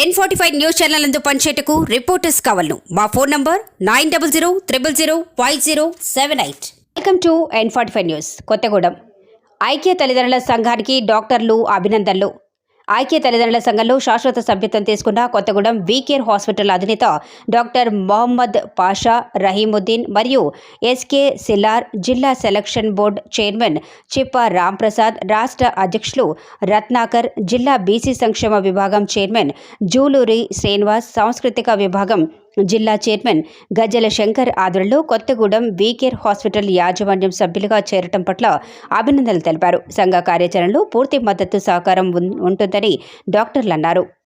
N forty five news channel అందు పనిచేయటకు reporters కావాలను. మా phone number nine double zero triple zero five zero seven eight welcome to N forty five news Kothagudem. ఐక్య తల్లిదండ్రుల సంఘానికి డాక్టర్లు అభినందనలు. ఐక్య తల్లిదండ్రుల సంఘంలో శాశ్వత సభ్యత్వం తీసుకున్న కొత్తగూడెం వీకేర్ హాస్పిటల్ అధినేత డాక్టర్ మొహమ్మద్ పాషా రహీముద్దీన్ మరియు ఎస్కే సిలార్ జిల్లా selection board chairman Chippa Ramprasad రాష్ట్ర అధ్యక్షులు రత్నాకర్ జిల్లా బీసీ సంక్షేమ విభాగం చైర్మన్ జూలూరి శ్రీనివాస్ సాంస్కృతిక విభాగం జిల్లా చైర్మన్ గజ్జల శంకర్ ఆధ్వర్యంలో కొత్తగూడెం వీకేర్ హాస్పిటల్ యాజమాన్యం సభ్యులుగా చేరటం పట్ల అభినందనలు తెలిపారు. సంఘ కార్యాచరణలో పూర్తి మద్దతు సహకారం ఉంటుందని డాక్టర్లు అన్నారు.